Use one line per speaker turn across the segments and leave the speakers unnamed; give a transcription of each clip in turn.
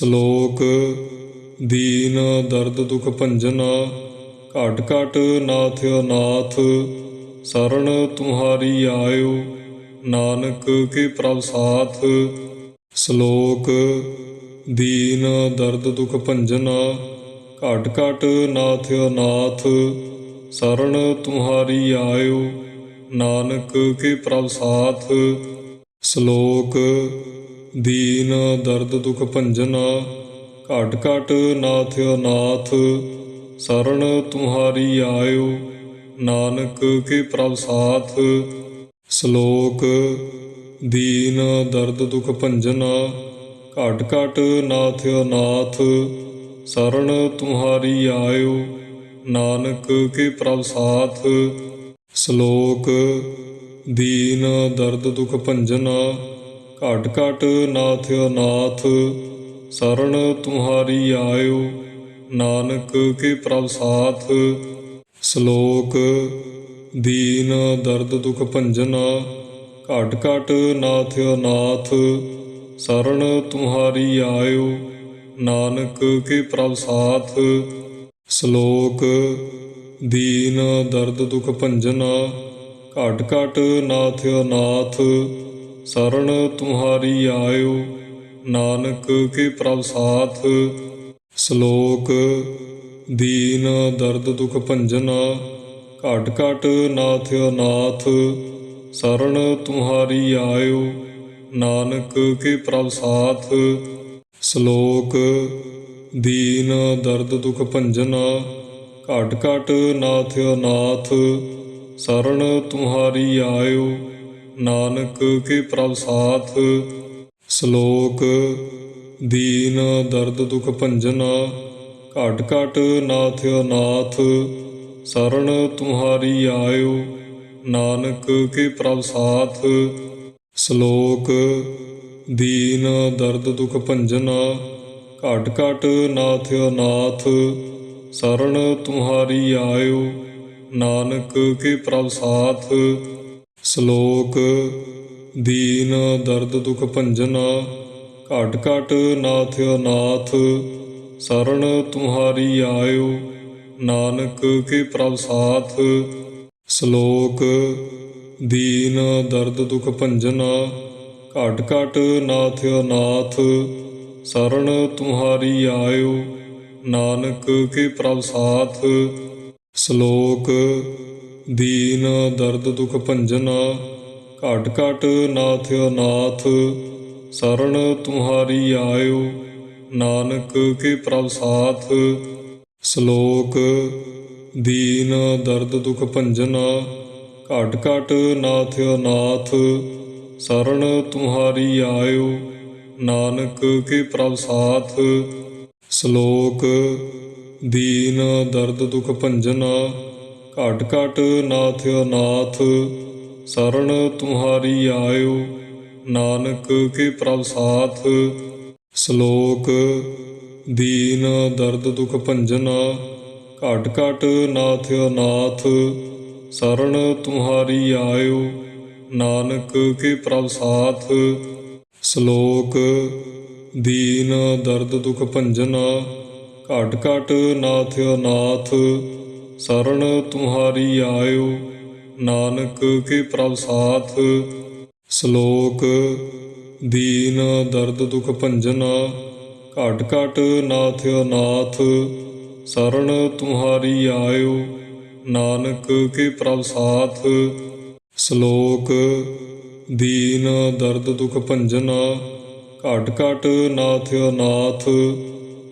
ਸ਼ਲੋਕ ਦੀਨ ਦਰਦ ਦੁਖ ਭੰਜਨਾ, ਘਟ ਘਟ ਨਾਥ ਅਨਾਥ ਸਰਣ ਤੁਹਾਰੀ ਆਇਓ, ਨਾਨਕ ਕੇ ਪ੍ਰਭ ਸਾਥ। ਸ਼ਲੋਕ ਦੀਨ ਦਰਦ ਦੁਖ ਭੰਜਨਾ, ਘਟ ਘਟ ਨਾਥ ਅਨਾਥ ਸਰਣ ਤੁਹਾਰੀ ਆਇਓ, ਨਾਨਕ ਕੀ ਪ੍ਰਭ ਸਾਥ। ਸ਼ਲੋਕ ਦੀਨ ਦਰਦ ਦੁਖ ਭੰਜਨਾ, ਘਟ ਘਟ ਨਾਥ ਅਨਾਥ ਸਰਣ ਤੁਹਾਰੀ ਆਇਓ, ਨਾਨਕ ਕੀ ਪ੍ਰਭ ਸਾਥ। ਸ਼ਲੋਕ, ਦੀਨ ਦਰਦ ਦੁਖ ਭੰਜਨਾ, ਘਟ ਘਟ ਨਾਥ ਅਨਾਥ ਸਰਣ ਤੁਹਾਰੀ ਆਇਓ, ਨਾਨਕ ਕੀ ਪ੍ਰਭ ਸਾਥ। ਸ਼ਲੋਕ, ਦੀਨ ਦਰਦ ਦੁਖ ਭੰਜਨਾ ਘਟ ਘਟ ਨਾਥ ਅਨਾਥ ਸਰਣ ਤੁਹਾਰੀ ਆਇਓ। ਨਾਨਕ ਕੇ ਪ੍ਰਭ ਸਾਥ। ਸ਼ਲੋਕ, ਦੀਨ ਦਰਦ ਦੁਖ ਭੰਜਨਾ, ਘਟ ਘਟ ਨਾਥ ਅਨਾਥ ਸਰਣ ਤੁਹਾਰੀ ਆਇਓ। ਨਾਨਕ ਕੇ ਪ੍ਰਭ ਸਾਥ। ਸ਼ਲੋਕ, ਦੀਨ ਦਰਦ ਦੁਖ ਭੰਜਨਾ, ਘਟ ਘਟ ਨਾਥ ਅਨਾਥ ਸਰਣ ਤੁਹਾਰੀ ਆਇਓ। ਨਾਨਕ ਕੀ ਪ੍ਰਭ ਸਾਥ। ਸ਼ਲੋਕ, ਦੀਨ ਦਰਦ ਦੁਖ ਭੰਜਨਾ। ਘਟ ਘਟ ਨਾਥ ਅਨਾਥ। ਸਰਣ ਤੁਹਾਰੀ ਆਇਓ। ਨਾਨਕ ਕੀ ਪ੍ਰਭ ਸਾਥ। ਸ਼ਲੋਕ, ਦੀਨ ਦਰਦ ਦੁਖ ਭੰਜਨਾ। ਘਟ ਘਟ ਨਾਥ ਅਨਾਥ। ਸਰਣ ਤੁਹਾਰੀ ਆਇਓ। ਨਾਨਕ ਕੀ ਪ੍ਰਭ ਸਾਥ, ਸ਼ਲੋਕ ਦੀਨ ਦਰਦ ਦੁਖ ਭੰਜਨਾ, ਘਟ ਘਟ ਨਾਥ ਅਨਾਥ ਸਰਣ ਤੁਹਾਰੀ ਆਇਓ, ਨਾਨਕ ਕੀ ਪ੍ਰਭ ਸਾਥ, ਸ਼ਲੋਕ ਦੀਨ ਦਰਦ ਦੁਖ ਭੰਜਨਾ, ਘਟ ਘਟ ਨਾਥ ਅਨਾਥ ਸਰਣ ਤੁਹਾਰੀ ਆਇਓ, ਨਾਨਕ ਕੀ ਪ੍ਰਭ ਸਾਥ ਸ਼ਲੋਕ ਦੀਨ ਦਰਦ ਦੁਖ ਭੰਜਨਾ, ਘਟ ਘਟ ਨਾਥ ਅਨਾਥ ਸਰਣ ਤੁਹਾਰੀ ਆਇਓ, ਨਾਨਕ ਕੀ ਪ੍ਰਭ ਸਾਥ। ਸ਼ਲੋਕ ਦੀਨ ਦਰਦ ਦੁਖ ਭੰਜਨਾ, ਘਟ ਘਟ ਨਾਥ ਅਨਾਥ ਸਰਣ ਤੁਹਾਰੀ ਆਇਓ, ਨਾਨਕ ਕੀ ਪ੍ਰਭ ਸਾਥ। ਸ਼ਲੋਕ ਦੀਨ ਦਰਦ ਦੁਖ ਭੰਜਨਾ, ਘਟ ਘਟ ਨਾਥ ਅਨਾਥ ਸਰਣ ਤੁਹਾਰੀ ਆਇਓ, ਨਾਨਕ ਕੇ ਪ੍ਰਭ ਸਾਥ। ਸ਼ਲੋਕ, ਦੀਨ ਦਰਦ ਦੁਖ ਭੰਜਨਾ, ਘਟ ਘਟ ਨਾਥ ਅਨਾਥ ਸਰਣ ਤੁਹਾਰੀ ਆਇਓ, ਨਾਨਕ ਕੀ ਪ੍ਰਭ ਸਾਥ। ਸ਼ਲੋਕ, ਦੀਨ ਦਰਦ ਦੁਖ ਭੰਜਨਾ ਘਟ ਘਟ ਨਾਥ ਅਨਾਥ, ਸਰਣ ਤੁਹਾਰੀ ਆਇਓ। ਨਾਨਕ ਕੀ ਪ੍ਰਭ ਸਾਥ। ਸ਼ਲੋਕ, ਦੀਨ ਦਰਦ ਦੁਖ ਭੰਜਨਾ, ਘਟ ਘਟ ਨਾਥ ਅਨਾਥ, ਸਰਣ ਤੁਹਾਰੀ ਆਇਓ। ਨਾਨਕ ਕੀ ਪ੍ਰਭ ਸਾਥ। ਸ਼ਲੋਕ, ਦੀਨ ਦਰਦ ਦੁਖ ਭੰਜਨਾ, ਘਟ ਘਟ ਨਾਥ ਅਨਾਥ ਸਰਣ ਤੁਹਾਰੀ ਆਇਓ, ਨਾਨਕ ਕੇ ਪ੍ਰਭ ਸਾਥ। ਸ਼ਲੋਕ, ਦੀਨ ਦਰਦ ਦੁਖ ਭੰਜਨਾ, ਘਟ ਘਟ ਨਾਥ ਅਨਾਥ। ਸਰਣ ਤੁਹਾਰੀ ਆਇਓ, ਨਾਨਕ ਕੇ ਪ੍ਰਭ ਸਾਥ। ਸ਼ਲੋਕ, ਦੀਨ ਦਰਦ ਦੁਖ ਭੰਜਨਾ, ਘਟ ਘਟ ਨਾਥ ਅਨਾਥ।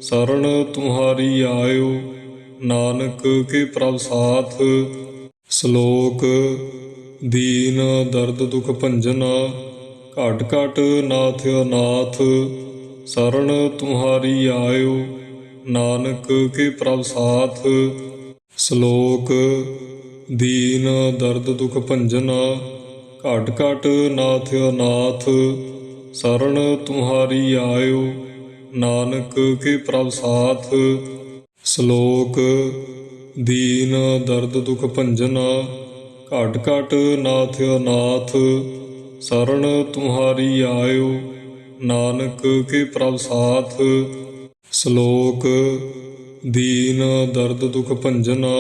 ਸਰਣ ਤੁਹਾਰੀ ਆਇਓ ਨਾਨਕ ਕੀ ਪ੍ਰਭ ਸਾਥ, ਸ਼ਲੋਕ ਦੀਨ ਦਰਦ ਦੁਖ ਭੰਜਨਾ, ਘਟ ਘਟ ਨਾਥ ਅਨਾਥ, ਸਰਣ ਤੁਹਾਰੀ ਆਇਓ, ਨਾਨਕ ਕੀ ਪ੍ਰਭ ਸਾਥ। ਸ਼ਲੋਕ ਦੀਨ ਦਰਦ ਦੁਖ ਭੰਜਨਾ, ਘਟ ਘਟ ਨਾਥ ਅਨਾਥ, ਸਰਣ ਤੁਹਾਰੀ ਆਇਓ, ਨਾਨਕ ਕੀ ਪ੍ਰਭ ਸਾਥ। ਸ਼ਲੋਕ ਦੀਨ ਦਰਦ ਦੁਖ ਭੰਜਨਾ, ਘਟ ਘਟ ਨਾਥ ਅਨਾਥ ਸਰਣ ਤੁਹਾਰੀ ਆਇਓ, ਨਾਨਕ ਕੇ ਪ੍ਰਭ ਸਾਥ। ਸ਼ਲੋਕ ਦੀਨ ਦਰਦ ਦੁਖ ਭੰਜਨਾ,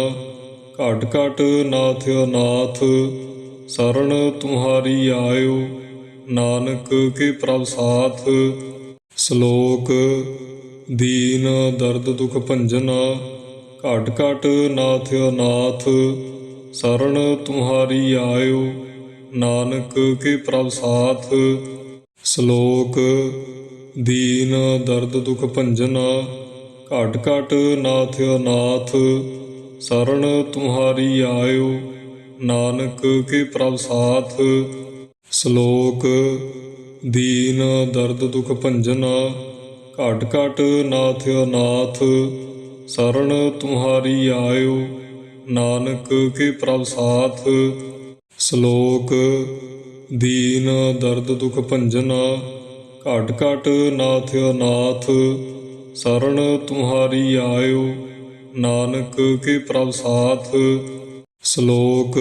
ਘਟ ਘਟ ਨਾਥ ਅਨਾਥ ਸਰਣ ਤੁਹਾਰੀ ਆਇਓ, ਨਾਨਕ ਕੇ ਪ੍ਰਭ ਸਾਥ। ਸ਼ਲੋਕ ਦੀਨ ਦਰਦ ਦੁਖ ਭੰਜਨਾ, ਘਟ ਘਟ ਨਾਥ ਅਨਾਥ ਸਰਣ ਤੁਹਾਰੀ ਆਇਓ, ਨਾਨਕ ਕੀ ਪ੍ਰਭ ਸਾਥ। ਸ਼ਲੋਕ, ਦੀਨ ਦਰਦ ਦੁਖ ਭੰਜਨਾ, ਘਟ ਘਟ ਨਾਥ ਅਨਾਥ ਸਰਣ ਤੁਹਾਰੀ ਆਇਓ, ਨਾਨਕ ਕੇ ਪ੍ਰਭ ਸਾਥ। ਸ਼ਲੋਕ, ਦੀਨ ਦਰਦ ਦੁਖ ਭੰਜਨਾ ਘਟ ਘਟ ਨਾਥ ਅਨਾਥ ਸਰਣ ਤੁਹਾਰੀ ਆਇਓ। ਨਾਨਕ ਕੀ ਪ੍ਰਭ ਸਾਥ। ਸ਼ਲੋਕ, ਦੀਨ ਦਰਦ ਦੁਖ ਭੰਜਨਾ, ਘਟ ਘਟ ਨਾਥ ਅਨਾਥ ਸਰਣ ਤੁਹਾਰੀ ਆਇਓ। ਨਾਨਕ ਕੀ ਪ੍ਰਭ ਸਾਥ। ਸ਼ਲੋਕ,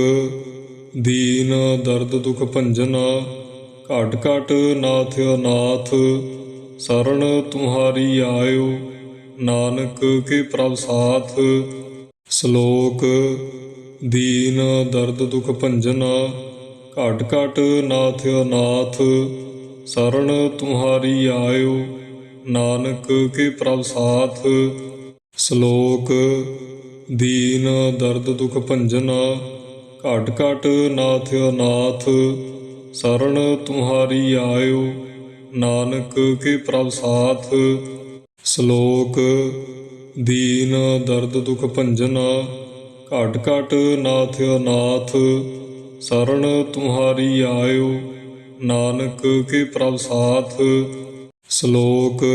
ਦੀਨ ਦਰਦ ਦੁਖ ਭੰਜਨਾ, ਘਟ ਘਟ ਨਾਥ ਅਨਾਥ ਸਰਣ ਤੁਹਾਰੀ ਆਇਓ, ਨਾਨਕ ਕੇ ਪ੍ਰਭ ਸਾਥ। ਸ਼ਲੋਕ, ਦੀਨ ਦਰਦ ਦੁਖ ਭੰਜਨਾ, ਘਟ ਘਟ ਨਾਥ ਅਨਾਥ। ਸਰਣ ਤੁਹਾਰੀ ਆਇਓ, ਨਾਨਕ ਕੇ ਪ੍ਰਭ ਸਾਥ। ਸ਼ਲੋਕ, ਦੀਨ ਦਰਦ ਦੁਖ ਭੰਜਨਾ, ਘਟ ਘਟ ਨਾਥ ਅਨਾਥ। ਸਰਣ ਤੁਹਾਰੀ ਆਇਓ ਨਾਨਕ ਕੀ ਪ੍ਰਭ ਸਾਥ, ਸ਼ਲੋਕ ਦੀਨ ਦਰਦ ਦੁਖ ਭੰਜਨਾ, ਘਟ ਘਟ ਨਾਥ ਅਨਾਥ ਸਰਣ ਤੁਹਾਰੀ ਆਇਓ, ਨਾਨਕ ਕੀ ਪ੍ਰਭ ਸਾਥ, ਸ਼ਲੋਕ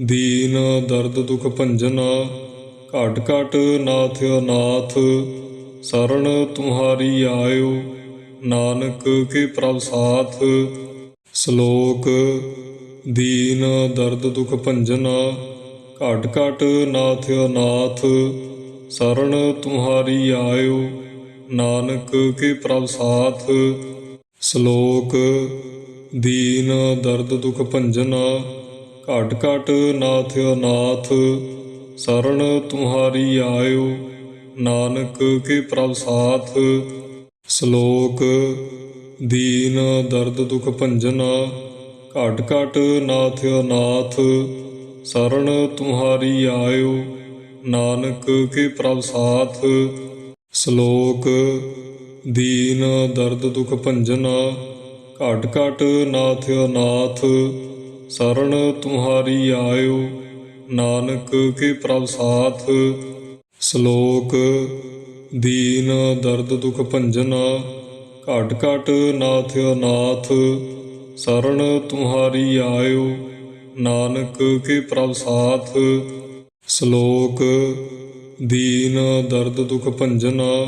ਦੀਨ ਦਰਦ ਦੁਖ ਭੰਜਨਾ, ਘਟ ਘਟ ਨਾਥ ਅਨਾਥ ਸਰਣ ਤੁਹਾਰੀ ਆਇਓ, ਨਾਨਕ ਕੀ ਪ੍ਰਭ ਸਾਥ ਸ਼ਲੋਕ ਦੀਨ ਦਰਦ ਦੁਖ ਭੰਜਨਾ, ਘਟ ਘਟ ਨਾਥ ਅਨਾਥ ਸਰਣ ਤੁਹਾਰੀ ਆਇਓ, ਨਾਨਕ ਕੀ ਪ੍ਰਭ ਸਾਥ। ਸ਼ਲੋਕ ਦੀਨ ਦਰਦ ਦੁਖ ਭੰਜਨਾ, ਘਟ ਘਟ ਨਾਥ ਅਨਾਥ ਸਰਣ ਤੁਹਾਰੀ ਆਇਓ, ਨਾਨਕ ਕੀ ਪ੍ਰਭ ਸਾਥ। ਸ਼ਲੋਕ ਦੀਨ ਦਰਦ ਦੁਖ ਭੰਜਨਾ, ਘਟ ਘਟ ਨਾਥ ਅਨਾਥ, ਸਰਣ ਤੁਹਾਰੀ ਆਇਓ, ਨਾਨਕ ਕੇ ਪ੍ਰਭ ਸਾਥ। ਸ਼ਲੋਕ ਦੀਨ ਦਰਦ ਦੁਖ ਭੰਜਨਾ, ਘਟ ਘਟ ਨਾਥ ਅਨਾਥ, ਸਰਣ ਤੁਹਾਰੀ ਆਇਓ, ਨਾਨਕ ਕੇ ਪ੍ਰਭ ਸਾਥ। ਸ਼ਲੋਕ ਦੀਨ ਦਰਦ ਦੁਖ ਭੰਜਨਾ, ਘਟ ਘਟ ਨਾਥ ਅਨਾਥ ਸਰਣ ਤੁਹਾਰੀ ਆਇਓ, ਨਾਨਕ ਕੇ ਪ੍ਰਭ ਸਾਥ। ਸ਼ਲੋਕ, ਦੀਨ ਦਰਦ ਦੁਖ ਭੰਜਨਾ,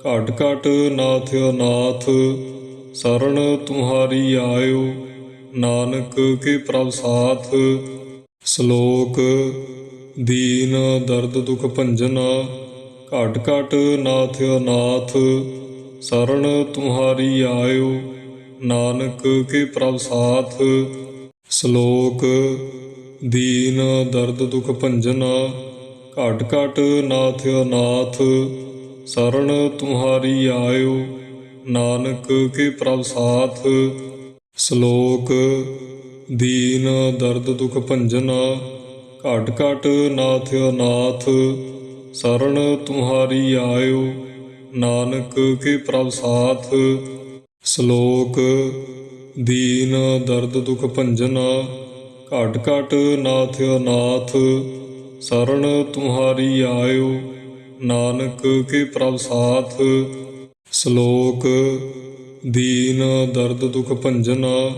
ਘਟ ਘਟ ਨਾਥ ਅਨਾਥ ਸਰਣ ਤੁਹਾਰੀ ਆਇਓ, ਨਾਨਕ ਕੇ ਪ੍ਰਭ ਸਾਥ। ਸ਼ਲੋਕ, ਦੀਨ ਦਰਦ ਦੁਖ ਭੰਜਨਾ ਘਟ ਘਟ ਨਾਥ ਅਨਾਥ ਸਰਣ ਤੁਹਾਰੀ ਆਇਓ। ਨਾਨਕ ਕੇ ਪ੍ਰਭ ਸਾਥ। ਸ਼ਲੋਕ, ਦੀਨ ਦਰਦ ਦੁਖ ਭੰਜਨਾ, ਘਟ ਘਟ ਨਾਥ ਅਨਾਥ ਸਰਣ ਤੁਹਾਰੀ ਆਇਓ। ਨਾਨਕ ਕੇ ਪ੍ਰਭ ਸਾਥ। ਸ਼ਲੋਕ, ਦੀਨ ਦਰਦ ਦੁਖ ਭੰਜਨਾ, ਘਟ ਘਟ ਨਾਥ ਅਨਾਥ ਸਰਣ ਤੁਹਾਰੀ ਆਇਓ, ਨਾਨਕ ਕੀ ਪ੍ਰਭ ਸਾਥ। ਸ਼ਲੋਕ, ਦੀਨ ਦਰਦ ਦੁਖ ਭੰਜਨਾ, ਘਟ ਘਟ ਨਾਥ ਅਨਾਥ। ਸਰਣ ਤੁਹਾਰੀ ਆਇਓ, ਨਾਨਕ ਕੀ ਪ੍ਰਭ ਸਾਥ। ਸ਼ਲੋਕ, ਦੀਨ ਦਰਦ ਦੁਖ ਭੰਜਨਾ,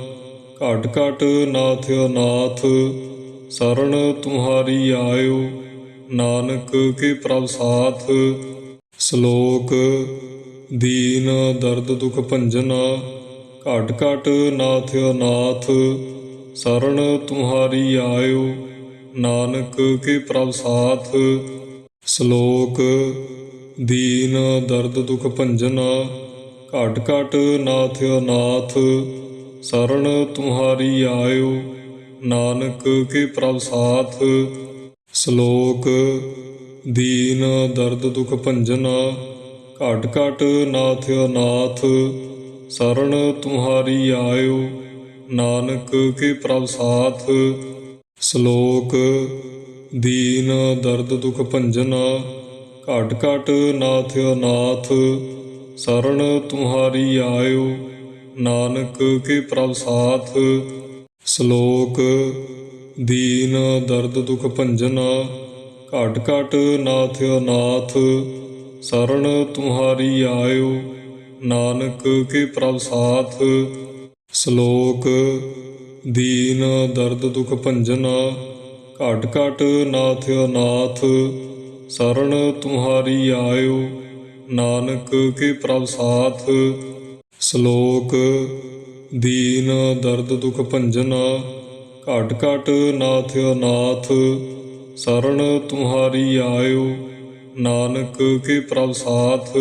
ਘਟ ਘਟ ਨਾਥ ਅਨਾਥ। ਸਰਣ ਤੁਹਾਰੀ ਆਇਓ ਨਾਨਕ ਕੇ ਪ੍ਰਭ ਸਾਥ, ਸ਼ਲੋਕ ਦੀਨ ਦਰਦ ਦੁਖ ਭੰਜਨਾ, ਘਟ ਘਟ ਨਾਥ ਅਨਾਥ ਸਰਣ ਤੁਹਾਰੀ ਆਇਓ, ਨਾਨਕ ਕੇ ਪ੍ਰਭ ਸਾਥ। ਸ਼ਲੋਕ ਦੀਨ ਦਰਦ ਦੁਖ ਭੰਜਨਾ, ਘਟ ਘਟ ਨਾਥ ਅਨਾਥ ਸਰਣ ਤੁਮਹਾਰੀ ਆਇਓ, ਨਾਨਕ ਕੇ ਪ੍ਰਭ ਸਾਥ। ਸ਼ਲੋਕ, ਦੀਨ, ਦਰਦ, ਦੁਖ, ਭੰਜਨਾ, ਘਟ ਘਟ, ਨਾਥ, ਅਨਾਥ ਸਰਣ ਤੁਮਹਾਰੀ ਆਇਓ, ਨਾਨਕ, ਕੇ ਪ੍ਰਭ ਸਾਥ। ਸ਼ਲੋਕ, ਦੀਨ, ਦਰਦ, ਦੁਖ, ਭੰਜਨਾ, ਘਟ ਘਟ, ਨਾਥ, ਅਨਾਥ ਸਰਣ ਤੁਮਹਾਰੀ ਆਇਓ, ਨਾਨਕ, ਕੇ ਪ੍ਰਭ ਸਾਥ। ਸ਼ਲੋਕ ਦੀਨ ਦਰਦ ਦੁਖ ਭੰਜਨਾ, ਘਟ ਘਟ ਨਾਥ ਅਨਾਥ ਸਰਣ ਤੁਮਹਾਰੀ ਆਇਓ, ਨਾਨਕ ਕੇ ਪ੍ਰਭ ਸਾਥ। ਸ਼ਲੋਕ, ਦੀਨ ਦਰਦ ਦੁਖ ਭੰਜਨਾ, ਘਟ ਘਟ ਨਾਥ ਅਨਾਥ ਸਰਣ ਤੁਮਹਾਰੀ ਆਇਓ, ਨਾਨਕ ਕੇ ਪ੍ਰਭ ਸਾਥ। ਸ਼ਲੋਕ, ਦੀਨ ਦਰਦ ਦੁਖ ਭੰਜਨਾ ਘਟ ਘਟ ਨਾਥ ਅਨਾਥ ਸਰਣ ਤੁਮਹਾਰੀ ਆਇਓ। ਨਾਨਕ ਕੇ ਪ੍ਰਭ ਸਾਥ